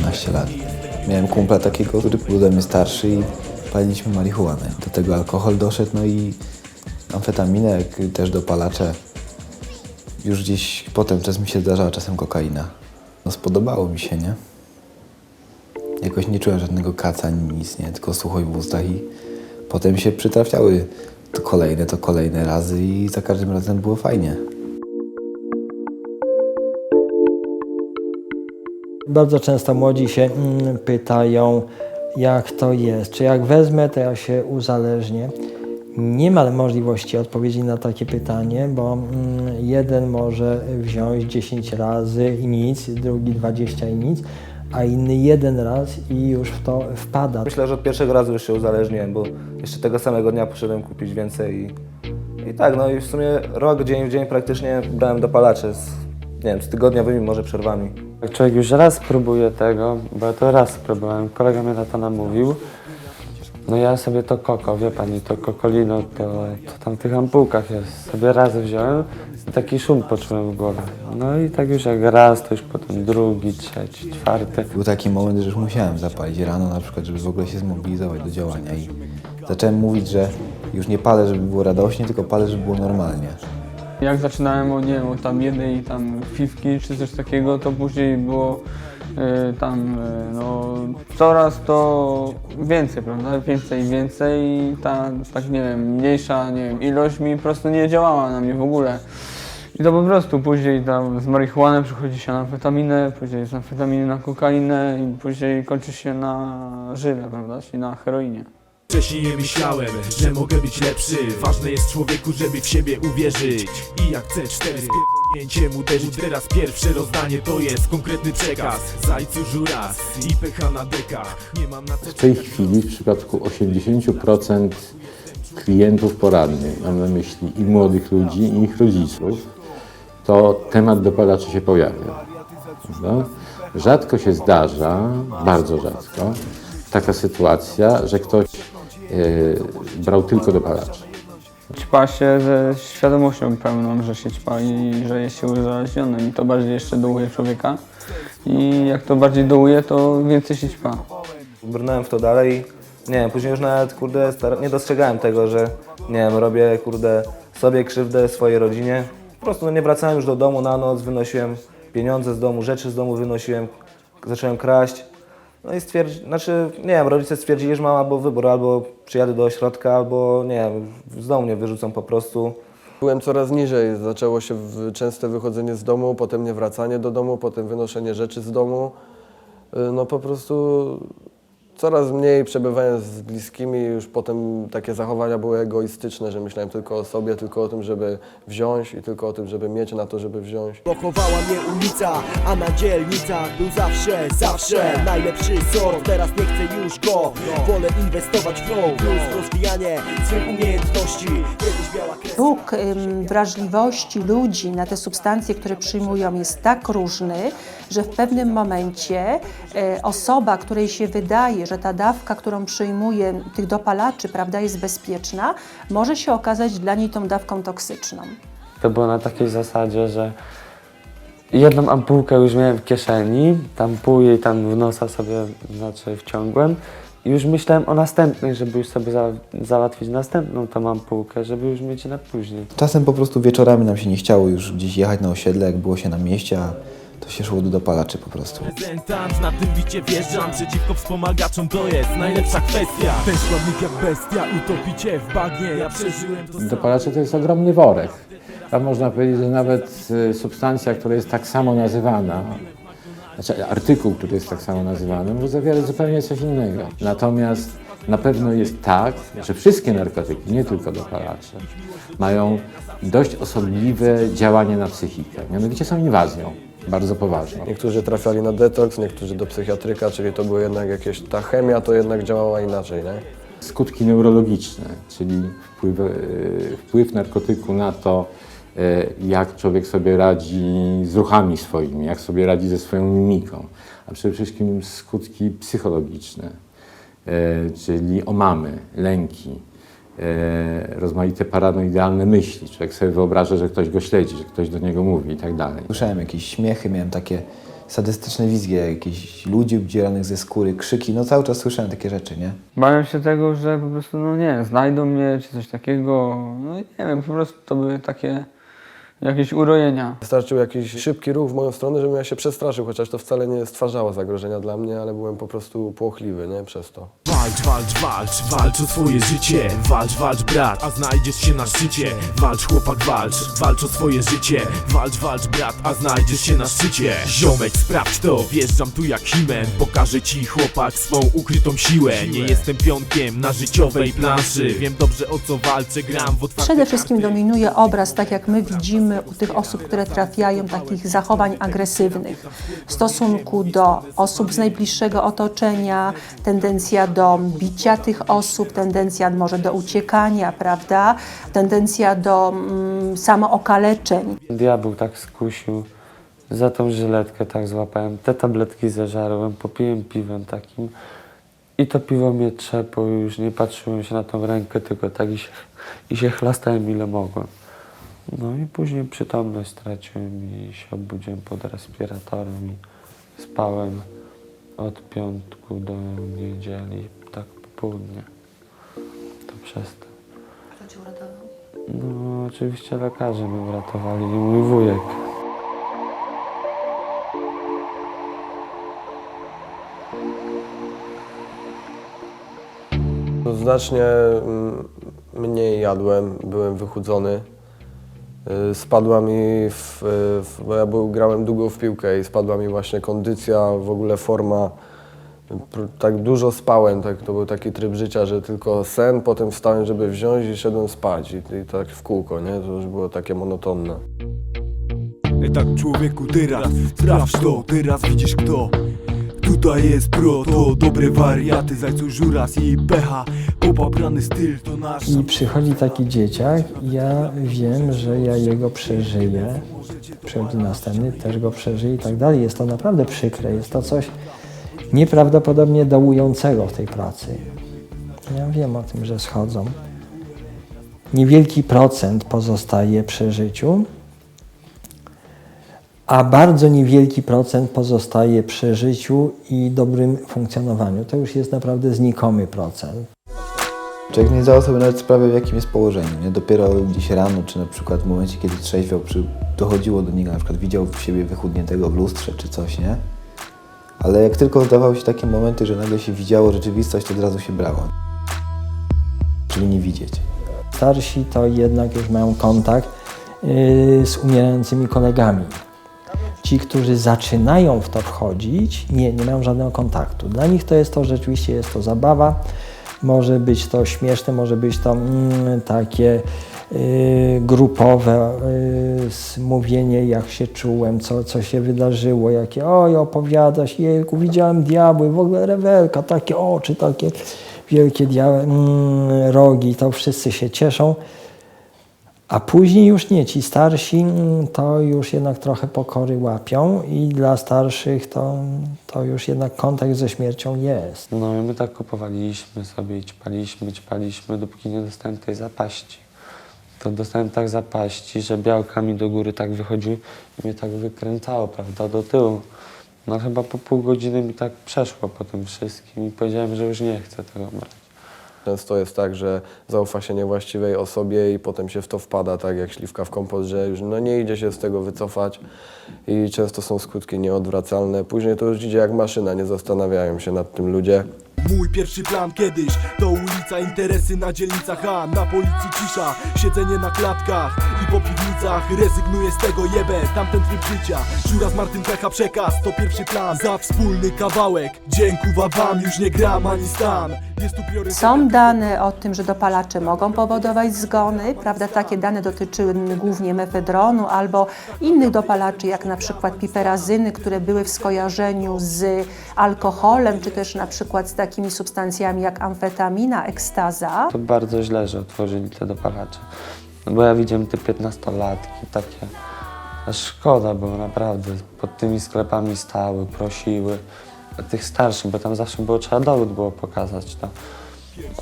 13 lat. Miałem kumpla takiego, który był ode mnie starszy i paliliśmy marihuanę. Do tego alkohol doszedł, no i amfetaminę, też dopalacze. Już gdzieś potem czas mi się zdarzała czasem kokaina. No spodobało mi się, nie? Jakoś nie czułem żadnego kaca, ani nic, nie? Tylko suchość w ustach i potem się przytrafiały to kolejne, to kolejne razy i za każdym razem było fajnie. Bardzo często młodzi się mm, pytają, jak to jest, czy jak wezmę, to ja się uzależnię. Nie ma możliwości odpowiedzi na takie pytanie, bo mm, jeden może wziąć 10 razy i nic, drugi 20 i nic, a inny jeden raz i już w to wpada. Myślę, że od pierwszego razu już się uzależniłem, bo jeszcze tego samego dnia poszedłem kupić więcej i, i tak, no i w sumie rok, dzień w dzień praktycznie brałem dopalacze z, nie wiem, z tygodniowymi może przerwami. Jak człowiek już raz próbuje tego, bo ja to raz próbowałem, kolega mnie na to namówił, no ja sobie to koko, wie pani, to kokolino, to, to tam w tych ampułkach jest, sobie raz wziąłem i taki szum poczułem w głowie. No i tak już jak raz, to już potem drugi, trzeci, czwarty. Był taki moment, że już musiałem zapalić rano na przykład, żeby w ogóle się zmobilizować do działania i zacząłem mówić, że już nie palę, żeby było radośnie, tylko palę, żeby było normalnie. Jak zaczynałem od, nie wiem, od tam jednej tam piwki czy coś takiego, to później było y, tam y, no, coraz to więcej, prawda? Więcej i więcej i ta tak nie wiem, mniejsza nie wiem, ilość mi po prostu nie działała na mnie w ogóle. I to po prostu później tam z marihuanem przechodzi się na amfetaminę, później z amfetaminy na kokainę i później kończy się na żyle, prawda? Czyli na heroinie. Wcześniej nie myślałem, że mogę być lepszy Ważne jest człowieku, żeby w siebie uwierzyć I jak C4 z pierdolnięciem uderzyć Teraz pierwsze rozdanie to jest konkretny przekaz Zajcu żuras i na dekach Nie mam na co W tej chwili w przypadku 80% klientów poradnych, mam na myśli i młodych ludzi, i ich rodziców, to temat dopalaczy się pojawia. Prawda? Rzadko się zdarza, bardzo rzadko, taka sytuacja, że ktoś brał tylko dopalacze. Ćpa się ze świadomością pełną, że się ćpa i że jest się uzależnionym i to bardziej jeszcze dołuje człowieka. I jak to bardziej dołuje, to więcej się ćpa. Brnąłem w to dalej nie wiem, później już nawet, kurde, nie dostrzegałem tego, że, nie wiem, robię, kurde, sobie krzywdę, swojej rodzinie. Po prostu no, nie wracałem już do domu na noc, wynosiłem pieniądze z domu, rzeczy z domu wynosiłem, zacząłem kraść. No i stwierdzi, znaczy, nie wiem, rodzice stwierdzili, że mam albo wybór, albo przyjadę do ośrodka, albo, nie wiem, z domu mnie wyrzucą po prostu. Byłem coraz niżej. Zaczęło się w- częste wychodzenie z domu, potem niewracanie do domu, potem wynoszenie rzeczy z domu. Y, No po prostu coraz mniej przebywałem z bliskimi, już potem takie zachowania były egoistyczne, że myślałem tylko o sobie, tylko o tym, żeby wziąć i tylko o tym, żeby mieć na to, żeby wziąć. Pochowała mnie ulica, a na dzielnicach był zawsze, zawsze najlepszy sort. Teraz nie chcę już go, wolę inwestować w flow. Plus rozwijanie swych umiejętności. Kiedyś biała kreska. Próg ym, wrażliwości ludzi na te substancje, które przyjmują jest tak różny, że w pewnym momencie e, osoba, której się wydaje, że ta dawka, którą przyjmuje tych dopalaczy, prawda, jest bezpieczna, może się okazać dla niej tą dawką toksyczną. To było na takiej zasadzie, że jedną ampułkę już miałem w kieszeni, tam pół jej tam w nosa sobie znaczy wciągłem i już myślałem o następnej, żeby już sobie za, załatwić następną tą ampułkę, żeby już mieć na później. Czasem po prostu wieczorami nam się nie chciało już gdzieś jechać na osiedle, jak było się na mieście, a to się szło do dopalaczy po prostu. Reprezentant, na tym bicie wjeżdżam Przeciwko wspomagaczom to jest najlepsza kwestia Ten składnik jak bestia, utopicie w bagnie Ja przeżyłem to Dopalacze to jest ogromny worek. Tam można powiedzieć, że nawet e, substancja, która jest tak samo nazywana, znaczy artykuł, który jest tak samo nazywany, może zawierać zupełnie coś innego. Natomiast na pewno jest tak, że wszystkie narkotyki, nie tylko dopalacze, mają dość osobliwe działanie na psychikę. Mianowicie są inwazją, bardzo poważną. Niektórzy trafiali na detoks, niektórzy do psychiatryka, czyli to były jednak jakieś, ta chemia to jednak działała inaczej, nie? skutki neurologiczne, czyli wpływ, e, wpływ narkotyku na to, e, jak człowiek sobie radzi z ruchami swoimi, jak sobie radzi ze swoją mimiką, a przede wszystkim skutki psychologiczne, e, czyli omamy, lęki, rozmaite paranoidalne myśli. Człowiek sobie wyobraża, że ktoś go śledzi, że ktoś do niego mówi i tak dalej. Słyszałem jakieś śmiechy, miałem takie sadystyczne wizje jakichś ludzi obdzieranych ze skóry, krzyki, no cały czas słyszałem takie rzeczy, nie? Bałem się tego, że po prostu, no nie, znajdą mnie czy coś takiego. No nie wiem, po prostu to były takie jakieś urojenia. Wystarczył jakiś szybki ruch w moją stronę, żebym ja się przestraszył, chociaż to wcale nie stwarzało zagrożenia dla mnie, ale byłem po prostu płochliwy, nie? Przez to. Walcz, walcz, walcz, walcz o swoje życie. Walcz, walcz brat, a znajdziesz się na szczycie. Walcz chłopak, walcz, walcz o swoje życie. Walcz, walcz brat, a znajdziesz się na szczycie. Ziomek, sprawdź to, wjeżdżam tu jak himen Pokażę ci chłopak swą ukrytą siłę. Nie jestem pionkiem na życiowej planszy. Wiem dobrze o co walczę, gram w otwarte Przede wszystkim dominuje obraz, tak jak my widzimy u tych osób, które trafiają, takich zachowań agresywnych. W stosunku do osób z najbliższego otoczenia, tendencja do bicia tych osób, tendencja może do uciekania, prawda? Tendencja do mm, samookaleczeń. Diabeł tak skusił, za tą żyletkę tak złapałem, te tabletki zeżarłem, popiłem piwem takim i to piwo mnie trzepło, już nie patrzyłem się na tą rękę, tylko tak i się, i się chlastałem ile mogłem. No i później przytomność straciłem i się obudziłem pod respiratorem i spałem od piątku do niedzieli, południe. To przez to. No oczywiście lekarze mnie uratowali i mój wujek. No, Znacznie mm, mniej jadłem, byłem wychudzony. Y, Spadła mi, w, w, bo ja był, grałem długo w piłkę i spadła mi właśnie kondycja, w ogóle forma. Tak dużo spałem, tak, to był taki tryb życia, że tylko sen, potem wstałem, żeby wziąć i szedłem spać. I, i tak w kółko, nie? To już było takie monotonne. Tak człowieku teraz, sprawdź to, teraz widzisz kto Tutaj jest pro, to dobre wariaty, zajcu żuras i pecha Popaprany styl to nasz I przychodzi taki dzieciak i ja wiem, że ja jego przeżyję. Przychodzi następny, też go przeżyje i tak dalej. Jest to naprawdę przykre. Jest to coś nieprawdopodobnie dołującego w tej pracy. Ja wiem o tym, że schodzą. Niewielki procent pozostaje przy życiu, a bardzo niewielki procent pozostaje przy życiu i dobrym funkcjonowaniu. To już jest naprawdę znikomy procent. Człowiek nie zdawał sobie nawet sprawy, w jakim jest położeniu. Nie? Dopiero gdzieś rano, czy na przykład w momencie, kiedy trzeźwiał, dochodziło do niego, na przykład widział w siebie wychudniętego w lustrze, czy coś, nie? Ale jak tylko zdawały się takie momenty, że nagle się widziało rzeczywistość, to od razu się brało. Czyli nie widzieć. Starsi to jednak już mają kontakt yy, z umierającymi kolegami. Ci, którzy zaczynają w to wchodzić, nie, nie mają żadnego kontaktu. Dla nich to jest to rzeczywiście jest to zabawa. Może być to śmieszne, może być to mm, takie yy, grupowe yy, mówienie, jak się czułem, co, co się wydarzyło, jakie oj, opowiadasz, jejku, widziałem diabły, w ogóle rewelka, takie oczy, takie wielkie dia- mm, rogi, to wszyscy się cieszą. A później już nie, ci starsi mm, to już jednak trochę pokory łapią i dla starszych to, to już jednak kontakt ze śmiercią jest. No i my tak kupowaliśmy sobie i ćpaliśmy, ćpaliśmy, dopóki nie dostałem tej zapaści. To dostałem tak zapaści, że białka mi do góry tak wychodziły i mnie tak wykręcało, prawda, do tyłu. No chyba po pół godziny mi tak przeszło po tym wszystkim i powiedziałem, że już nie chcę tego brać. Często jest tak, że zaufa się niewłaściwej osobie i potem się w to wpada, tak jak śliwka w kompost, że już no, nie idzie się z tego wycofać i często są skutki nieodwracalne. Później to już idzie jak maszyna, nie zastanawiają się nad tym ludzie. Mój pierwszy plan kiedyś to ulica, interesy na dzielnicach, a na policji cisza Siedzenie na klatkach i po piwnicach. Rezygnuję z tego jebę, tamten tryb życia. Żura z Martyn Pecha przekaz, to pierwszy plan. Za wspólny kawałek, dziękuwa wam Już nie gram ani stan. Są dane o tym, że dopalacze mogą powodować zgony, prawda? Takie dane dotyczyły głównie mefedronu albo innych dopalaczy, jak na przykład piperazyny, które były w skojarzeniu z alkoholem, czy też na przykład z takimi substancjami jak amfetamina, ekstaza. To bardzo źle, że otworzyli te dopalacze. No bo ja widziałem te 15-latki takie, aż szkoda było naprawdę. Pod tymi sklepami stały, prosiły. A tych starszych, bo tam zawsze było trzeba dowód było pokazać. To.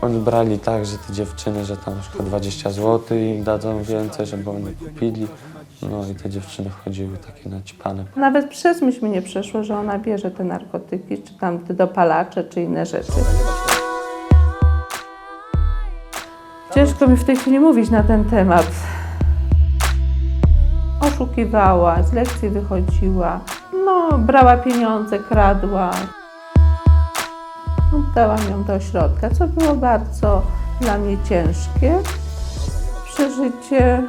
Oni brali tak, że te dziewczyny, że tam na przykład 20 zł i dadzą więcej, żeby oni kupili. No i te dziewczyny chodziły takie naćpane. Nawet przez myśl mi nie przeszło, że ona bierze te narkotyki, czy tam te dopalacze, czy inne rzeczy. Ciężko mi w tej chwili mówić na ten temat. Oszukiwała, z lekcji wychodziła, no, brała pieniądze, kradła. Oddałam ją do ośrodka, co było bardzo dla mnie ciężkie. Przeżycie,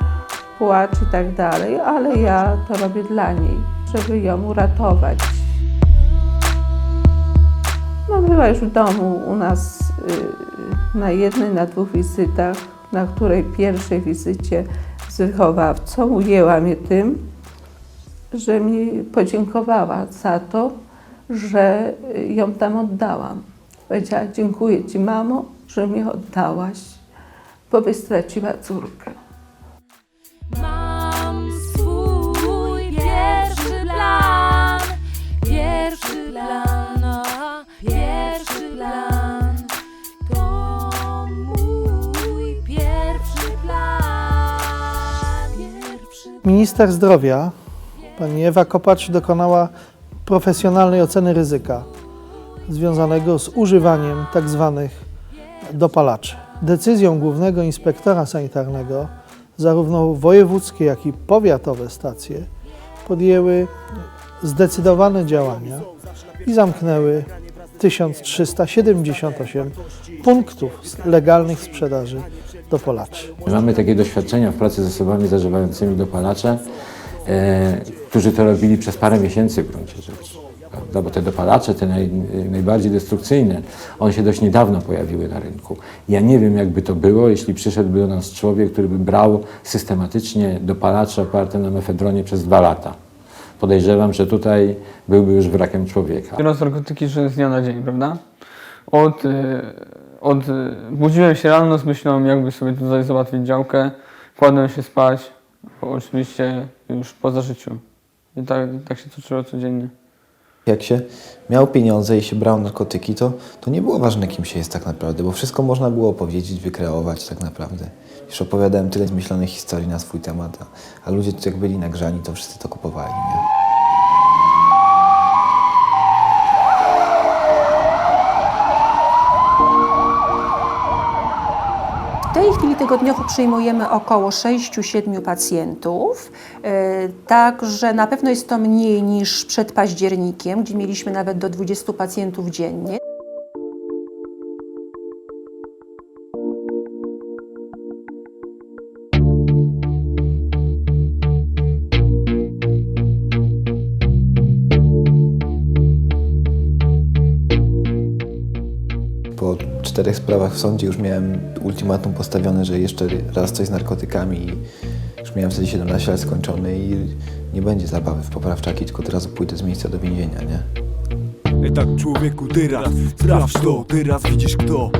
płacz i tak dalej, ale ja to robię dla niej, żeby ją uratować. No, była już w domu u nas y, na jednej, na dwóch wizytach, na której pierwszej wizycie z wychowawcą ujęła mnie tym, że mi podziękowała za to, że ją tam oddałam. Powiedziała, dziękuję Ci mamo, że mnie oddałaś, bo byś straciła córkę. Mam swój pierwszy plan, pierwszy plan, a, pierwszy plan. To mój pierwszy plan, pierwszy Minister zdrowia, pani Ewa Kopacz, dokonała profesjonalnej oceny ryzyka związanego z używaniem tzw. dopalaczy. Decyzją głównego inspektora sanitarnego zarówno wojewódzkie, jak i powiatowe stacje podjęły zdecydowane działania i zamknęły 1378 punktów legalnych sprzedaży dopalaczy. Mamy takie doświadczenia w pracy z osobami zażywającymi dopalacze, e, którzy to robili przez parę miesięcy w gruncie rzeczy. Prawda? Bo te dopalacze, te naj, najbardziej destrukcyjne, one się dość niedawno pojawiły na rynku. Ja nie wiem, jakby to było, jeśli przyszedłby do nas człowiek, który by brał systematycznie dopalacze oparte na mefedronie przez dwa lata. Podejrzewam, że tutaj byłby już wrakiem człowieka. Biorąc narkotyki z dnia na dzień, prawda? Od, y, od, y, budziłem się rano z myślą, jakby sobie tutaj załatwić działkę, kładłem się spać, oczywiście już po zażyciu. I tak, tak się toczyło codziennie. Jak się miał pieniądze i się brał narkotyki, to, to nie było ważne, kim się jest tak naprawdę, bo wszystko można było powiedzieć, wykreować tak naprawdę. Już opowiadałem tyle zmyślonych historii na swój temat, a, a ludzie jak byli nagrzani, to wszyscy to kupowali. Nie? Tej chwili tygodniowo przyjmujemy około 6-7 pacjentów, e, także na pewno jest to mniej niż przed październikiem, gdzie mieliśmy nawet do 20 pacjentów dziennie. Czterech sprawach w sądzie już miałem ultimatum postawione, że jeszcze raz coś z narkotykami i już miałem wtedy 17 lat skończone i nie będzie zabawy w poprawczaki, tylko od razu pójdę z miejsca do więzienia, nie? Ej tak człowieku teraz, sprawdź to, teraz widzisz kto.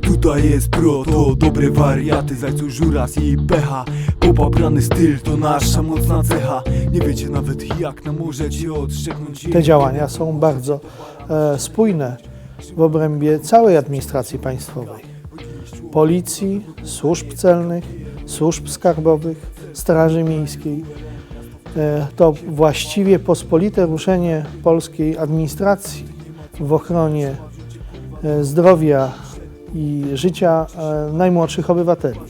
Tutaj jest pro, to dobre wariaty, zajcu żuras i pecha. Popaprany styl to nasza mocna cecha. Nie wiecie nawet jak nam możecie odszczeknąć Te działania są bardzo e, spójne w obrębie całej administracji państwowej. Policji, służb celnych, służb skarbowych, Straży Miejskiej. E, to właściwie pospolite ruszenie polskiej administracji w ochronie e, zdrowia i życia e, najmłodszych obywateli.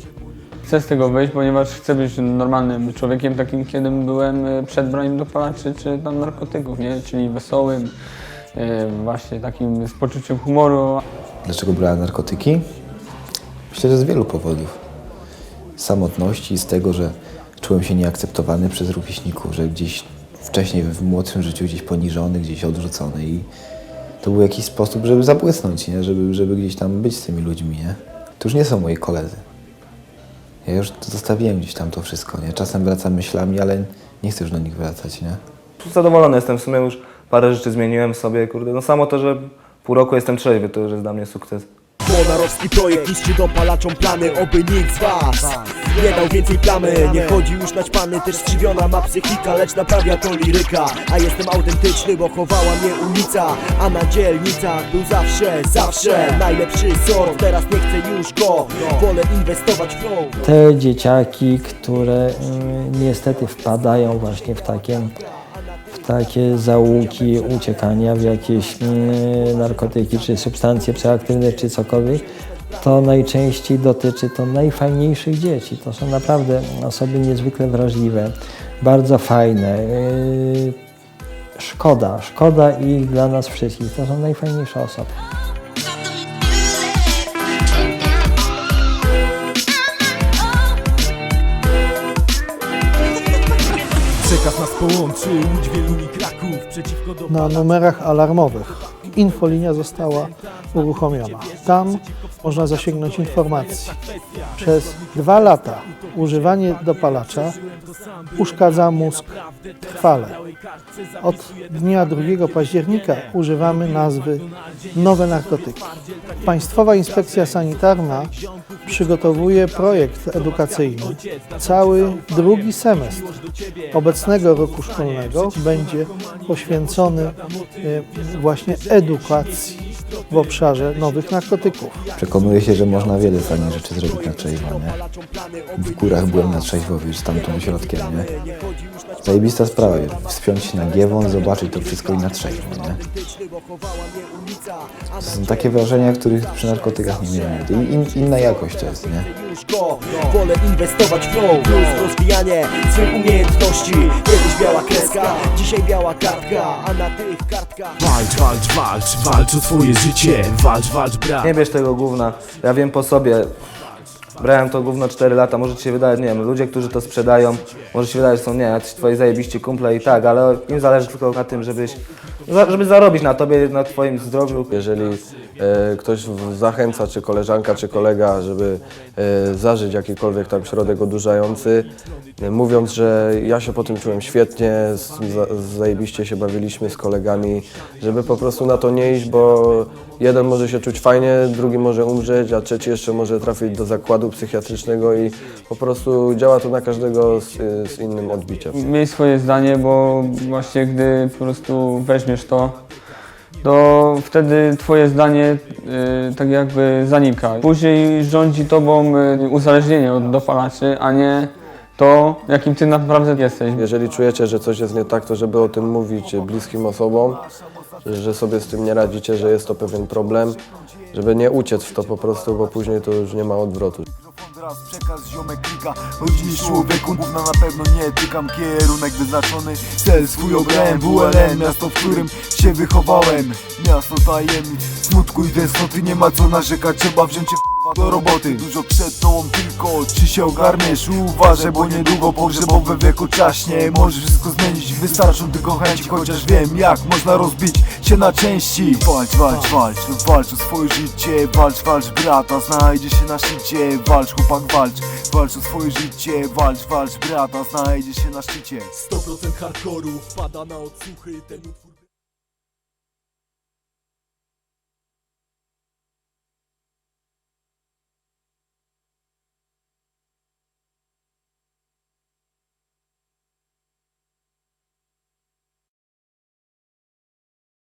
Chcę z tego wyjść, ponieważ chcę być normalnym człowiekiem, takim kiedyś byłem przed braniem dopalaczy czy tam narkotyków, nie? Czyli wesołym, właśnie takim z poczuciem humoru. Dlaczego brałem narkotyki? Myślę, że z wielu powodów. Z samotności, z tego, że czułem się nieakceptowany przez rówieśników, że gdzieś wcześniej w młodszym życiu gdzieś poniżony, gdzieś odrzucony i to był jakiś sposób, żeby zabłysnąć, nie? Żeby, żeby gdzieś tam być z tymi ludźmi, nie? To już nie są moi koledzy. Ja już zostawiłem gdzieś tam to wszystko, nie? Czasem wracam myślami, ale nie chcę już do nich wracać, nie? Zadowolony jestem, w sumie już parę rzeczy zmieniłem sobie, kurde. No samo to, że pół roku jestem trzeźwy, to już jest dla mnie sukces. Bonarowski projekt niszczy plany, oby nikt z was Nie dał więcej plamy, nie chodzi już naćpany Też skrzywiona ma psychika, lecz naprawia to liryka A jestem autentyczny, bo chowała mnie ulica A na dzielnicach był zawsze, zawsze Najlepszy sort, teraz nie chcę już go Wolę inwestować w flow Te dzieciaki, które mm, niestety wpadają właśnie w takie, takie załuki uciekania w jakieś mm, narkotyki, czy substancje psychoaktywne, czy cokolwiek, to najczęściej dotyczy to najfajniejszych dzieci. To są naprawdę osoby niezwykle wrażliwe, bardzo fajne. Yy, Szkoda, szkoda ich dla nas wszystkich. To są najfajniejsze osoby. Na numerach alarmowych infolinia została uruchomiona. Tam można zasięgnąć informacji. Przez dwa lata używanie dopalacza uszkadza mózg trwale. Od dnia 2 października używamy nazwy nowe narkotyki. Państwowa Inspekcja Sanitarna przygotowuje projekt edukacyjny. Cały drugi semestr obecnego roku szkolnego będzie poświęcony e, właśnie edukacji w obszarze nowych narkotyków. Przekonuję się, że można wiele fajnych rzeczy zrobić na trzeźwo, nie? W górach byłem na trzeźwo, wiesz, tamtym środkiem, nie? Zajebista sprawa, jest. wspiąć się na giewon, zobaczyć to wszystko i na trzeźwo, nie? To są takie wrażenia, których przy narkotykach nie miałem. I in, inna jakość to jest, nie? Wolę inwestować w flow Plus rozwijanie swych umiejętności Kiedyś biała kreska, dzisiaj biała kartka A na tych kartkach Walcz, walcz, walcz, walcz o swoje życie Walcz, walcz, brat Nie bierz tego gówna. Ja wiem po sobie. Brałem to gówno 4 lata, może ci się wydaje, nie wiem, ludzie, którzy to sprzedają, może się wydaje, że są, nie, jacyś twoi zajebiści kumple i tak, ale im zależy tylko na tym, żebyś, żeby zarobić na tobie, na twoim zdrowiu. Jeżeli e, ktoś zachęca, czy koleżanka, czy kolega, żeby e, zażyć jakikolwiek tam środek odurzający, e, mówiąc, że ja się po tym czułem świetnie, z, za, zajebiście się bawiliśmy z kolegami, żeby po prostu na to nie iść, bo jeden może się czuć fajnie, drugi może umrzeć, a trzeci jeszcze może trafić do zakładu psychiatrycznego i po prostu działa to na każdego z, z innym odbiciem. Miej swoje zdanie, bo właśnie gdy po prostu weźmiesz to, to wtedy twoje zdanie y, tak jakby zanika. Później rządzi tobą y, uzależnienie od dopalaczy, a nie to, jakim ty naprawdę jesteś. Jeżeli czujecie, że coś jest nie tak, to żeby o tym mówić bliskim osobom, że sobie z tym nie radzicie, że jest to pewien problem, żeby nie uciec w to po prostu, bo później to już nie ma odwrotu. Teraz przekaz ziomek klika. Chodzi człowieku, gówna na pewno nie tykam. Kierunek wyznaczony, cel swój obrałem. WLN, miasto w którym się wychowałem. Miasto tajemnic, smutku i tęsknoty Nie ma co narzekać, trzeba wziąć się do roboty. Dużo przed tobą tylko, czy się ogarniesz. Uważaj, bo niedługo pogrzebowe wieku czaśnie. Możesz wszystko zmienić, wystarczą tylko chęci Chociaż wiem jak można rozbić się na części. Walcz, walcz, walcz, walcz o swoje życie. Walcz, walcz brata, znajdzie się na szczycie. Walcz chłopak, walcz, walcz o swoje życie. Walcz, walcz brata, znajdzie się na szczycie. 100% hardkoru wpada na odsłuchy. Ten